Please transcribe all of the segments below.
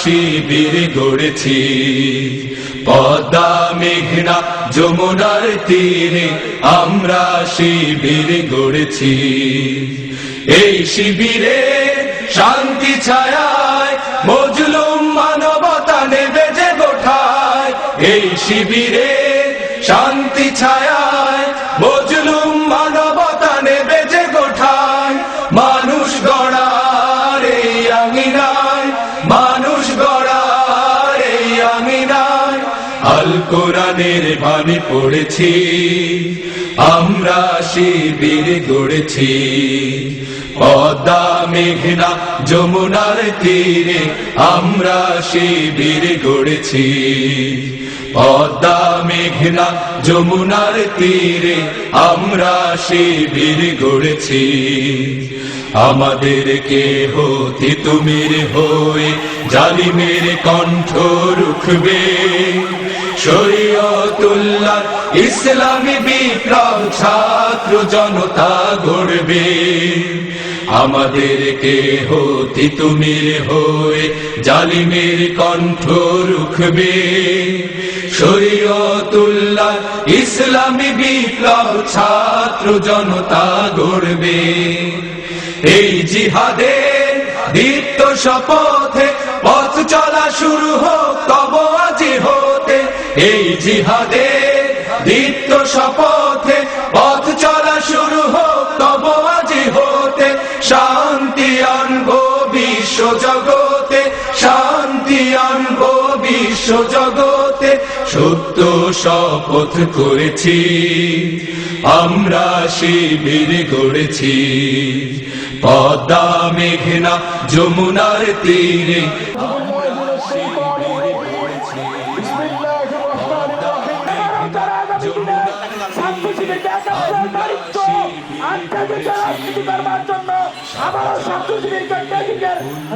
শিবির গড়েছি। পদ্মা, মেঘনা, যমুনার তীরে আমরা শিবির গড়েছি। এই শিবিরে শান্তি ছায়ায় মজলুম মানবতা নেবে যে গোঠায়। এই শিবিরে শান্তি ছায়ায় মজলুম আল কোরআনের বাণী পড়েছি, আমরা শিবির গড়েছি। পদ্মা মেঘনা যমুনার তীরে আমরা শিবির গড়েছি। পদ্মা মেঘনা যমুনার তীরে আমরা শিবির গড়েছি। আমাদের কে হতে তুমির হয়ে জালিমের কণ্ঠ রুখবে। শরীয়তুল্লাহ, ইসলামী বিপ্লব ছাত্র জনতা গড়বে। আমাদের কে হতে তুমির হয়ে জালিমের কণ্ঠ রুখবে। শরীয়তুল্লাহ, ইসলামী বিপ্লব ছাত্র জনতা গড়বে। এই জিহাদের দীপ্ত শপথে পথ চলা শুরু হতে এই জিহাদের দীপ্ত শপথে পথ চলা শুরু হোক, তব আজি হতে শান্তি আনব বিশ্ব জগতে, শান্তি আনব বিশ্ব জগতে। সত্য শপথ করেছি, আমরা শিবির গড়েছি। পদ্মা, মেঘনা, যমুনার তীরে।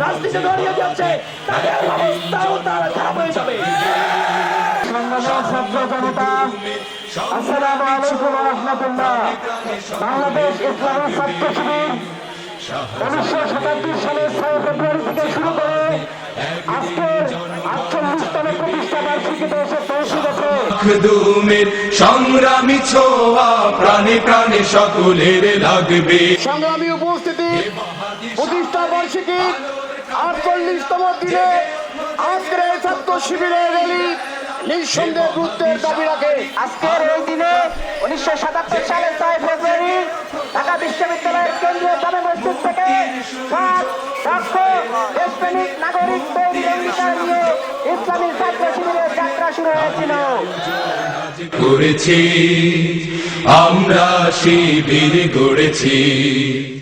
রাজনীতি দাঁড়িয়ে যাচ্ছে তাদের অবস্থাও তারা খারাপ হয়ে যাবে ছাত্র জনতা আসসালামু আলাইকুম রহমতুল্লাহ বাংলাদেশ ইসলামী ছাত্র শিবির উনিশশো সাতাত্তর সালের মখদুমের সংগ্রামী ছোঁয়া প্রাণে প্রাণে সকলের লাগবে। সংগ্রামী উপস্থিতি প্রতিষ্ঠা বার্ষিকী আটচল্লিশতম দিনে আজকের এই ছাত্র শিবিরের র্যালি নিঃসন্দেহ গুরুত্বের দাবি রাখে। আজকের এই দিনে উনিশশো সাতাত্তর সালের ছয় ফেব্রুয়ারি ঢাকা বিশ্ববিদ্যালয়ের কেন্দ্রীয় জামে মসজিদ থেকে সাত দেশপ্রেমিক নাগরিক তৈরি অঙ্গীকার নিয়ে ইসলামী ছাত্র শিবিরের যাত্রা শুরু হয়েছিল। করেছি। আমরা শিবির গড়েছি।